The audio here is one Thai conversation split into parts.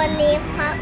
วันนี้พับ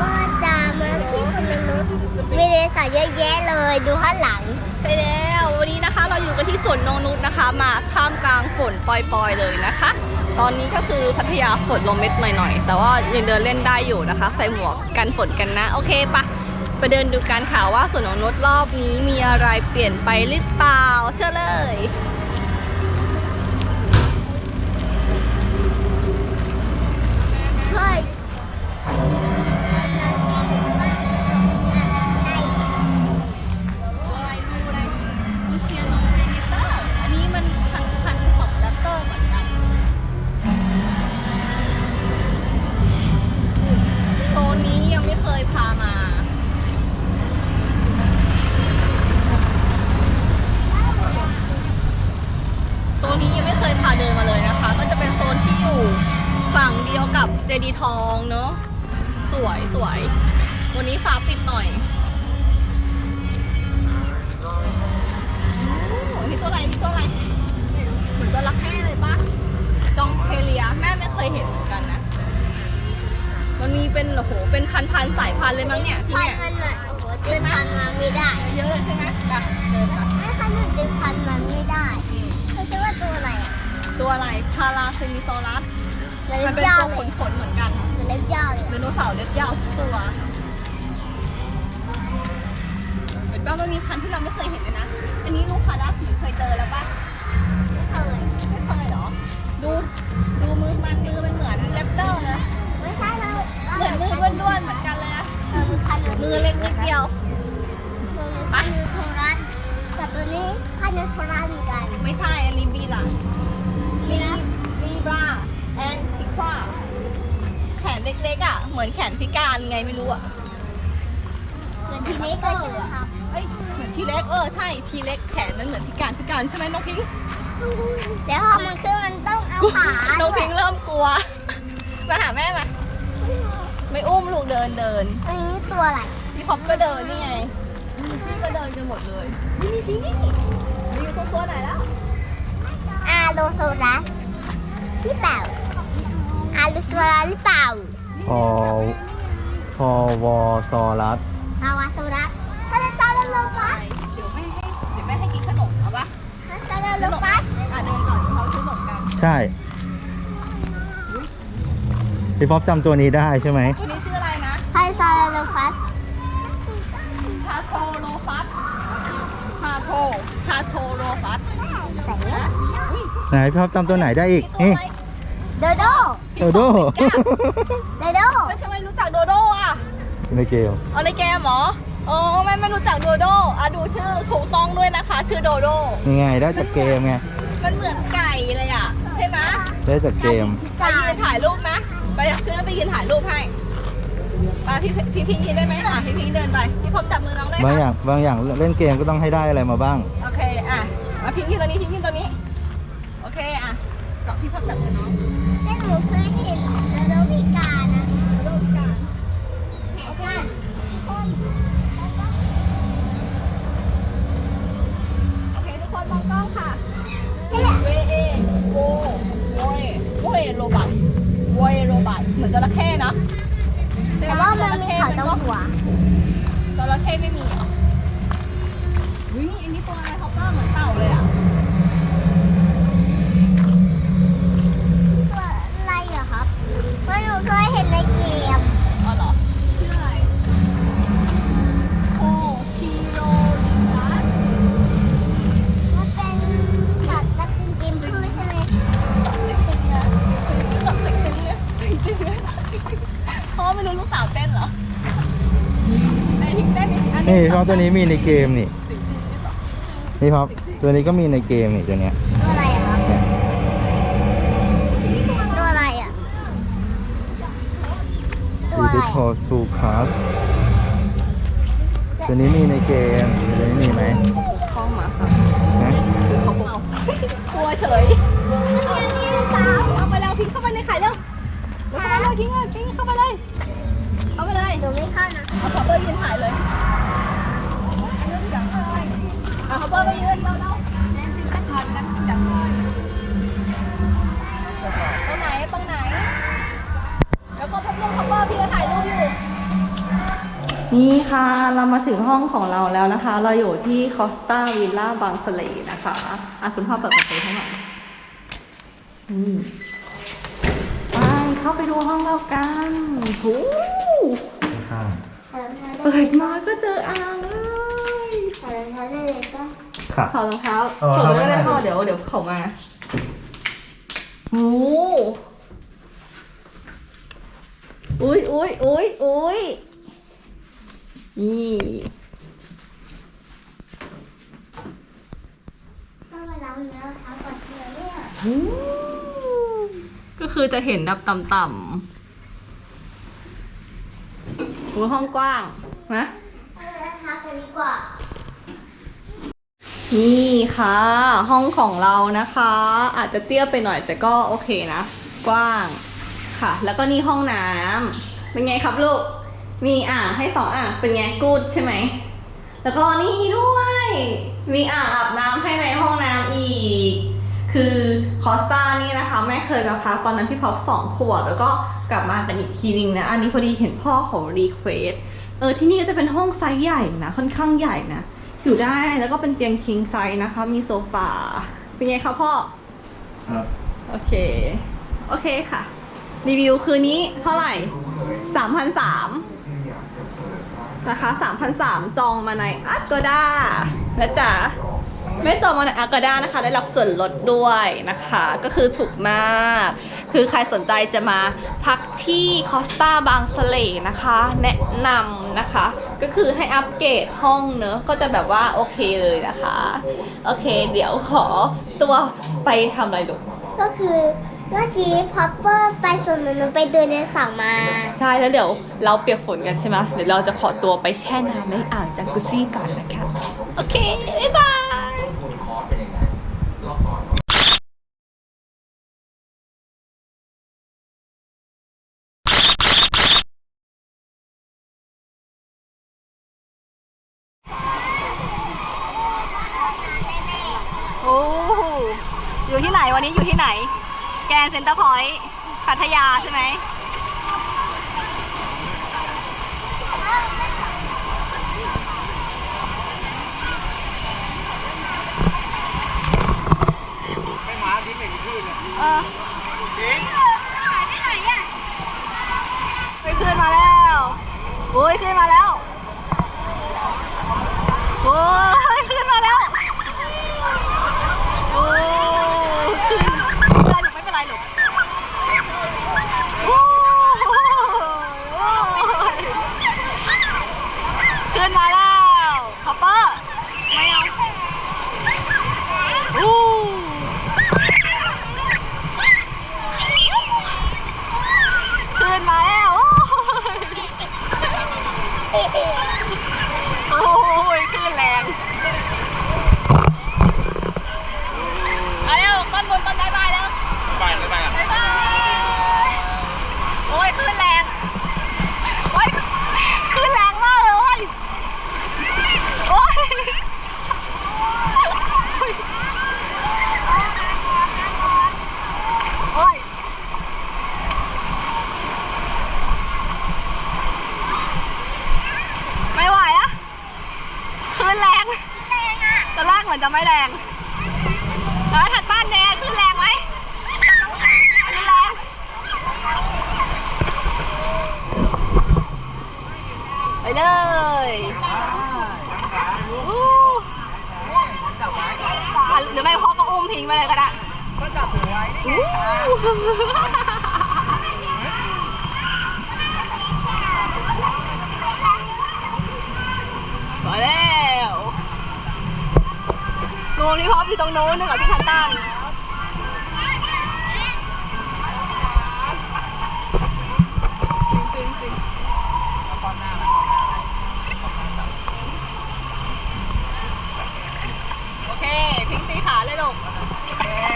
ก็จะมาที่สวนนกนุษย์มีเดสาเยอะแยะเลยดูข้างหลัง ใช่แล้ววันนี้นะคะเราอยู่กันที่สวนนงนุษนะคะ มาท่ามกลางฝนปล่อยๆเลยนะคะ ตอนนี้ก็คือพัทยาฝนลงเม็ดหน่อยๆ แต่ว่ายังเดินเล่นได้อยู่นะคะ ใส่หมวกกันฝนกันนะ โอเคปะไปเดินดูกันค่ะว่าสวนนงนุษรอบนี้มีอะไรเปลี่ยนไปหรือเปล่าเชื่อเลย เป็นโอ้โหเป็นพันพันๆสายพันธุ์เลยมั้งเนี่ยที่พันเนี่ยมันหน่อยโอ้โหเดินพันมันไม่ได้เยอะเลยใช่ไหมไปเดินไปไม่ขนาดเดินพันมันไม่ได้ไม่ใช่ว่าตัวอะไรอะตัวอะไรพาราเซมิโซลัสมันมัเล็นบเป็นยาวตัวเลยขนๆเหมือนกันมันเล็บยาวเลยไดโนเสาร์เล็บยาวทุกตัวเห็นป่ะมันมีพันธุ์ที่เราไม่เคยเห็นเลยนะ อันนี้ลูกคาดัสหนูเคยเจอแล้วป่ะเออไม่เคยเหรอ ดู ดูมือมันมือมันเหมือนแรปเตอร์เลยไม่ใช่ เราเหมือนมือด้วนๆเหมือนกันเลยนะเออมันพันมือเล็กนิดเดียวมันพันโทรัสแต่ตัวนี้พันโทรัสเหมือนกัน ไม่ใช่อันนี้บีหลังมีมีบราแอนติคราแขนเล็กๆอะ เหมือนแขนพิการไงไม่รู้อะเหมือนทีเล็กเลยใช่ไหมครับเอ้ยเหมือนทีเล็กเออใช่ทีเล็กแขนมันเหมือนพิการพิการใช่ไหมน้องพิงค์เดี๋ยวพอมันขึ้นมันต้องเอาขาน้องพิงค์เริ่มกลัว มาหาแม่มา ไม่อุ้มลูกเดินเดินอันนี้ตัวอะไรพี่พอปก็เดินนี่ไงพี่ก็เดินกันหมดเลยนี่มีพิงค์นี่มีตัวตัวไหนแล้วอาโลโซรัสหรือเปล่าอาโลโซรัสหรือเปล่าพอพอวอซอรัสอาวาโซรัสถ้าจะซาโลโลฟัสเดี๋ยวแม่ให้เดี๋ยวแม่ให้กินขนมเอาปะซาโลโลฟัสอะเดินก่อนเขาซื้อขนมกันใช่ พี่ป๊อปจำตัวนี้ได้ใช่ไหมตัวนี้ชื่ออะไรนะไฮซาโลโลฟัสพาโทโลฟัสพาโทพาโทโลฟัสใส่นะไหนพี่ป๊อปจำตัวไหนได้อีกนี่นี่ตัวอะไรโดโดโดโดโดโดแล้วทำไมรู้จักโดโดอะในเกมเอาในเกมเหรออ๋อแม่ไม่รู้จักโดโดอะดูชื่อถูกต้องด้วยนะคะ ชื่อโดโดยังไงได้จากเกมไงมันเหมือนไก่เลยอะใช่ไหมได้จากเกมไปยืนถ่ายรูปนะ ไปขึ้นไปยืนถ่ายรูปให้ไปพี่พี่พิงค์ยืนได้ไหมอะพี่พิงค์เดินไปพี่พบจับมือน้องได้บางอค่ะย่างบางอย่างเล่นเกมก็ต้องให้ได้อะไรมาบ้าง โอเคอะมาพิงค์ยืนตัวนี้พิงค์ยืนตัวนี้ โอเคอะเกาะพี่พบจับมือน้อง แต่หนูเคยเห็นโดโดพิการนะ โดนกัน แขนสั้น โอเคทุกคนมองกล้องค่ะ นี่แหละ เวเอโวโวยโวยโรบัตโวยโรบัตเหมือน จระเข้เนาะใช่แต่ไหว่าจมันระมีเข้เขามันตรก็งหัวจระเข้ไม่มีเหรออุ้ยอันนี้ตัวอะไรเขาก็เหมือนเต่าเลยอะ นนี่อันนี่นี้พี่ป๊อปตัวนี้มีในเกมนี่นี่ป๊อปตัวนี้ก็มีในเกมนี่ตัวเนี้ยตัวอะไรอะครับเนี่ยตัวอะไรอะตัวดูอะไรดิอะโทซูคัสตัวนี้มีในเกมตัวนี้มีไหมคล้องมาค่ะนะซื้อเขาบอกกลัวเฉยเอาไปแล้วทิ้งเข้าไปในไข่เร็วเร็วเข้าไปเลยทิ้งเลยทิ้งเข้าไปเลย เข้าไปเลยหนูไม่เข้านะเอาคัพเปอร์ยืนถ่ายเลย เอาคัพเปอร์ไปยืนเร็วๆตรงไหนตรงไหน แล้วก็แป๊บนึนี่ค่ะเรามาถึงห้องของเราแล้วนะคะ เราอยู่ที่คอสตาวิลล่าบางสะเลนะคะอะคุณพ่อเปิดประตูให้หน่อยนี่ไปเข้าไปดูห้องเรากันโอ้ข้างขอรองเท้าได้เปิดมาก็เจออ่างเลย ขอรองเท้าได้เลยปะ ค่ะ ถอดรองเท้าเออถอดไม่ได้เอาไว้พ่อเดี๋ยวเดี๋ยวเขามาโอ้อุ้ยอุ้ยอุ้ยอุ้ยนี่ต้องไปล้างเนื้อเท้าก่อนเถอะเนี่ยก็คือจะเห็นแบบต่ำๆโอ้ห้องกว้างนะเอาเนื้อเท้ากันดีกว่า นี่ค่ะ ห้องของเรานะคะ อาจจะเตี้ยไปหน่อยแต่ก็โอเคนะ กว้างค่ะ แล้วก็นี่ห้องน้ำเป็นไงครับลูก มีอ่างให้สองอ่างเป็นไงกูดใช่ไหม แล้วก็นี่ด้วย มีอ่างอาบน้ำให้ในห้องน้ำอีก คือคอสตานี่นะคะแม่เคยมาพักตอนนั้นพี่พอปสองขวบแล้วก็กลับมากันอีกทีนึงนะ อันนี้พอดีเห็นพ่อของรีเควสเออที่นี่ก็จะเป็นห้องไซส์ใหญ่นะค่อนข้างใหญ่นะ อยู่ได้แล้วก็เป็นเตียงคิงไซส์นะคะ มีโซฟา เป็นไงคะพ่อ ครับ โอเค โอเคค่ะ รีวิวคืนนี้เท่าไหร่สามพันสามนะคะสามพันสามจองมาในอักดานะจ๊ะ ไม่จองมาในอักดานะคะ ได้รับส่วนลดด้วยนะคะ ก็คือถูกมาก คือใครสนใจจะมาพักที่คอสตาบางสะเลนะคะ แนะนำนะคะ ก็คือให้อัปเกรดห้องเนอะก็จะแบบว่าโอเคเลยนะคะ โอเค เดี๋ยวขอตัวไปทำอะไรดูก็คือเมื่อกี้พอปเปอร์ไปสวนนนท์ไปเดินในสระมา ใช่แล้วเดี๋ยวเราเปียกฝนกันใช่ไหมเดี๋ยวเราจะขอตัวไปแช่น้ำในอ่างจากุซี่กันนะคะ โอเค บ๊ายบาย ที่ไหนวันนี้อยู่ที่ไหน แกนเซ็นเตอร์พอยต์พัทยาใช่ไหมไม่มาที่หนึ่งขึ้นเนี่ยเออจริงไปขึ้นมาแล้วโอ้ยขึ้นมาแล้วโอ้ยขึ้นมาแล้วโอ้ยขึ้นไม่เป็นไรหรอกไม่เป็นไรหรอกโอ้ยขึ้นมาแล้วคอปเปอร์ไม่เอาอู้ ขึ้นมาแล้วโอ้ยโอ้ยขึ้นแรงเอาเร็วต้นบนต้นบายบายแล้ว ไปเลยไปอะ บายบายโอ้ยขึ้นแรงโอ้ยขึ้นแรงมากเลยโอ้ยโอ้ยโอ้ย ไม่ไหวอะขึ้นแรงแรงอะตอนแรกเหมือนจะไม่แรงแล้วถัดบ้านแดงขึ้นแรงไหมขึ้นแรงไปเลยอู้อะหรือไม่พ่อก็อุ้ม ทิ้งไปเลยก็ได้ก็จับถือไว้นี่ไงมาแล้วงูนี่พร้อมอยู่ตรงโน้นนึกกับพี่ทันตัน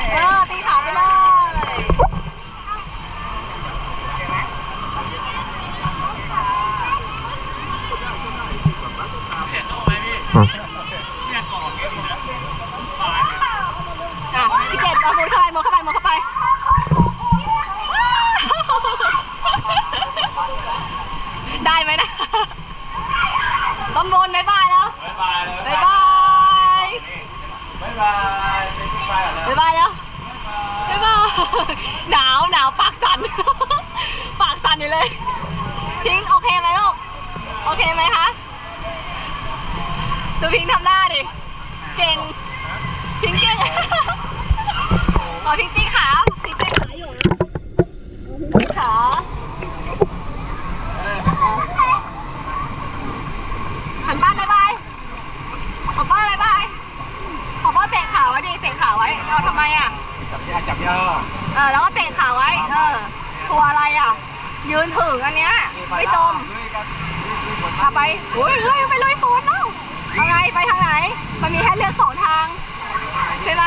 Yeah. ไหมคะดูพิงค์ทำหน้าดิ เก่ง พิงค์เก่งอ๋อพิงค์ตีขาพิงค์ตีขาอยู่นะพิงค์ตีขาหันบ้านบายบายขอบ้านบายบายขอบ้านเตะขาไว้ดิ เตะขาไว้ เอาทำไมอะ จับยาจับยาเออ แล้วก็เตะขาไว้ เออ ตัวอะไรอะ ยืนถึงอันเนี้ย ไม่จม เอาไปโอ้ยเลยไปเลยโฟนเนาะเอาไงไปทางไหน มันมีให้เลือกสองทาง ใช่ไหม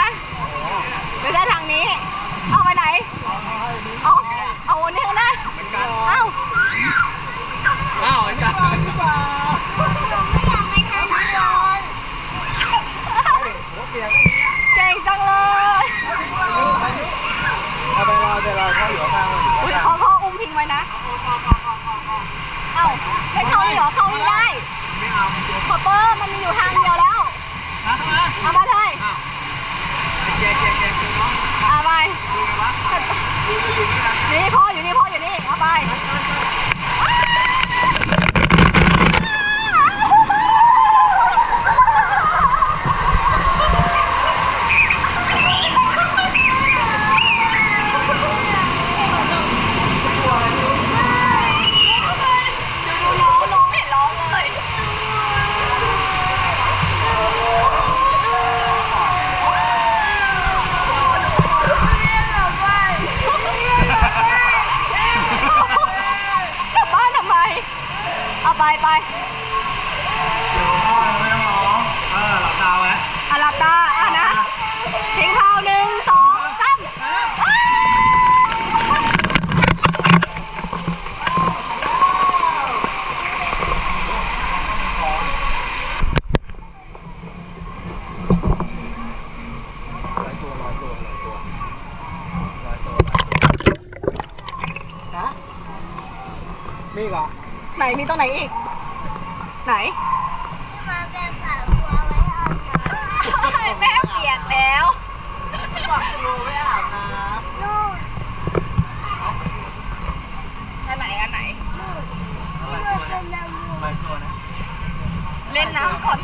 ไม่ใช่ทางนี้ เอาไปไหน เอาเอาอันนี้ก็ได้เอ้า อ้าวไอ้จ้า ไม่อยากไปทางนี้เลย หัวเปียก เก่งจังเลย เอาไปรอเดี๋ยวเราเข้าอยู่ข้าง อุ๊ยเอาพ่ออุ้มพิงไว้นะ เอ้าไม่เข้าเลยเหรอ เข้าไม่ได้ ไม่เอาตัว คอปเปอร์มันมีอยู่ทางเดียวแล้ว นะทำไม เอามาเลย แกแกแกคือน้อง เอาไป ดูไงวะดูไปอยู่นี่นะ นี่พ่ออยู่นี่พ่ออยู่นี่ เอาไป ดูน้องน้องไม่เห็นร้องเลย กลับบ้านทำไม เอาไปไป อยู่พ่อไม่ต้องร้องเออหลับตาไว้ อาลับตาอะนะทิ้งเท้าหนึ่งสองสามอ้าว มีเหรอ ไหน มีตรงไหนอีก ไหน มาเป็นฝาบัวไว้เอาน้ำแม่เปียกแล้วฝักโลไม่อาบน้ลูกอันไหนอันไหนลูกลูกเป็นน้ำมูำไปตัวนะ เล่นน้ำก่อน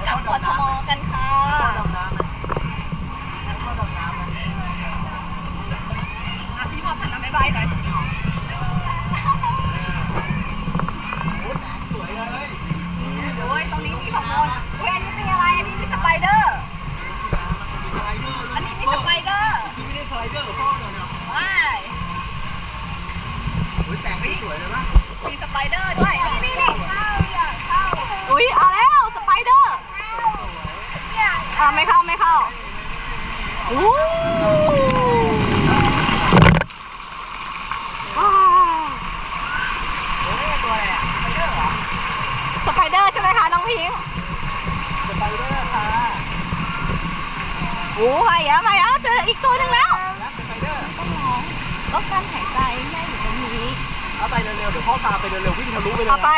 เอาแล้วสไปเดอร์อยากอ่าไม่เข้าไม่เข้าอู้ว้าวเฮ้ยตัวอะไรอะสไลเดอร์เหรอสไปเดอร์ใช่ไหมคะน้องพิงค์สไลเดอร์ค่ะโอ้ยอะมาอะเจออีกตัวหนึ่งแล้วแล้วสไลเดอร์ต้องร้องลดการหายใจแม่อยู่ตรงนี้เอาไปเร็วๆเดี๋ยวพ่อพาไปเร็วๆวิ่งทะลุไปเลยเอาไป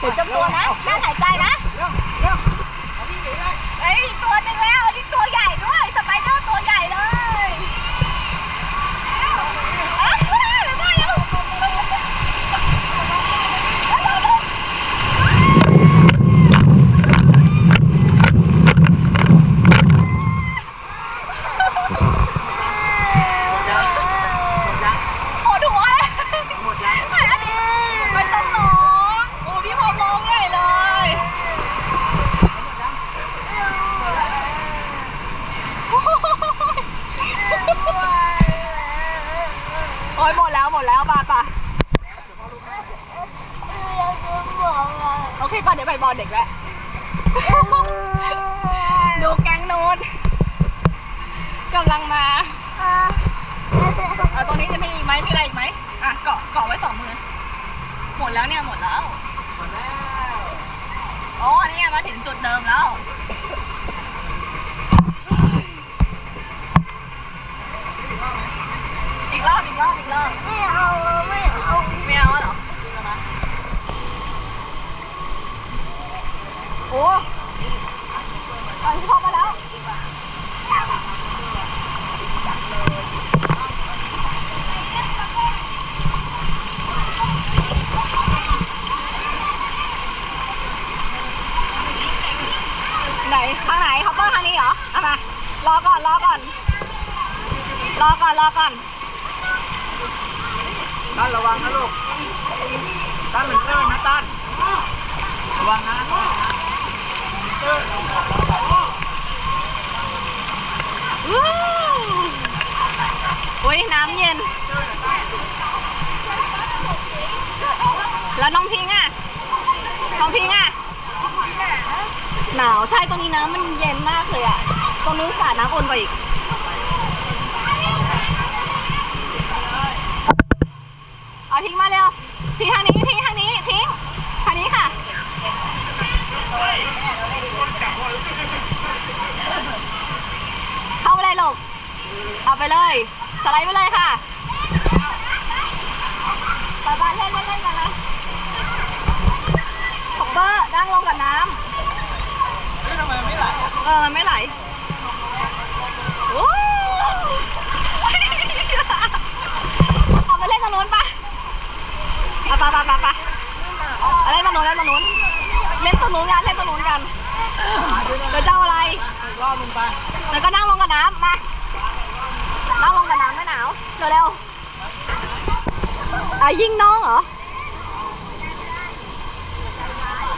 เดี๋ยวจำตัวนะการหายใจนะ เร็วเร็วเอาพี่หนีเลยเอ้ยอีกตัวหนึ่งแล้วอันนี้ตัวใหญ่ด้วยสไปเดอร์ตัวใหญ่เลยอะบ๊ายบายเร็ว ปวดหัว หมดยัง อันนี้ไม่ต้องร้องโอ้พี่พร้อมร้องใหญ่เลยโอ้ยหมดแล้วหมดแล้วป่ะป่ะ อยากจะบอก อะโอเคป่ะเดี๋ยวไปบอลเด็กแล้วดูแก๊งนู้นกำลังมาเอาตรงนี้จะมีอีกไหมมีอะไรอีกไหมอะเกาะเกาะไว้สองมือหมดแล้วเนี่ยหมดแล้วหมดแล้วอ๋อนี่ไงมาถึงจุดเดิมแล้วอีกรอบอีกรอบอีกรอบไม่เอาไม่เอา โอ้ตอนที่พอมาแล้ว ไหนข้างไหนคัพเปอร์ทางนี้เหรอเอามารอก่อนรอก่อน รอก่อนรอก่อนต้านระวังนะลูกต้านเหมือเดินนะต้านระวังนะ อุ้ยน้ำเย็น แล้วน้องพิงอะ น้องพิงอะ หนาว ใช่ตรงนี้น้ำมันเย็นมากเลยอะ ตรงนู้นสาดน้ำอุ่นกว่าอีกเอาทิ้งมาเร็วทิ้งทางนี้ทิ้งทางนี้ค่ะ เข้าไปเลยลูก เอาไปเลย สไลด์ไปเลยค่ะไปไปเล่นเล่นเล่นกันนะท็อปเปอร์นั่งลงกับน้ำนี่ทำไมไม่ไหลเออมันไม่ไหลโอ้เอาไปเล่นตรงนู้นปะเอาไปไปไปไปเอาเล่นตรงนู้นเล่นตรงนู้นเล่นตรงนู้นกันเล่นตรงนู้นกันเดี๋ยวจะเอาอะไรอีกรอบมึงไปแล้วก็นั่งลงกับน้ำมา น้องลงกับน้ำไม่หนาวเร็วเร็วอะยิงน้องเหรอ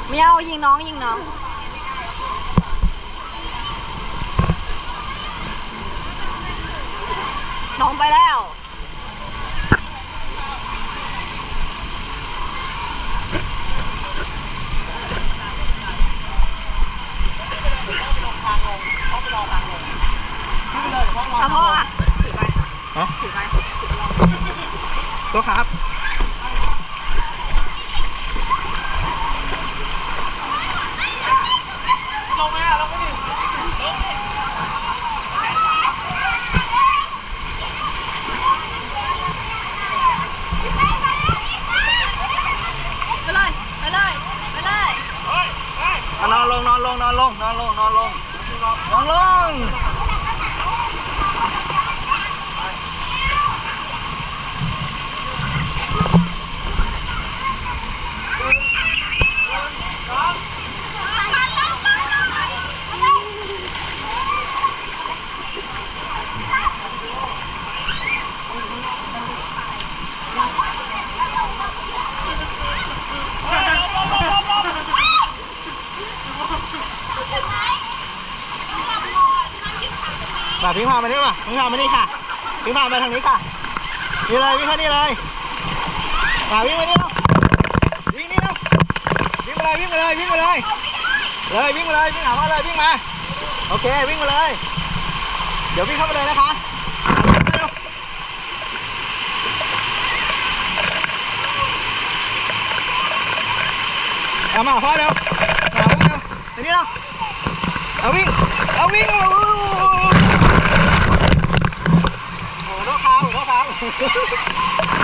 ไม่เอายิงน้องยิงน้องน้องไปแล้ว อะพ่ออะถือไป ฮะ ถือไป ตัวครับ ลงไหมอะลงไม่ดิ ไปเลย ไปเลย ไปเลย อะ นอนลงนอนลงนอนลงนอนลงนอนลงนอนลง มาพิงพามานี่มาพิงพามานี่ค่ะพิงพามาทางนี้ค่ะนี่เลยวิ่งเข้านี่เลยมาวิ่งมานี่เร็ววิ่งนี่เร็ววิ่งมาเลยวิ่งมาเลยวิ่งมาเลยเลยวิ่งมาเลยวิ่งหาพ่อเลยวิ่งมาโอเควิ่งมาเลย เดี๋ยววิ่งเข้าไปเลยนะคะเอามาหาพ่อเร็วมาหาพ่อเร็วไปนี่เร็วเอาวิ่งเอาวิ่ง ハハハハ!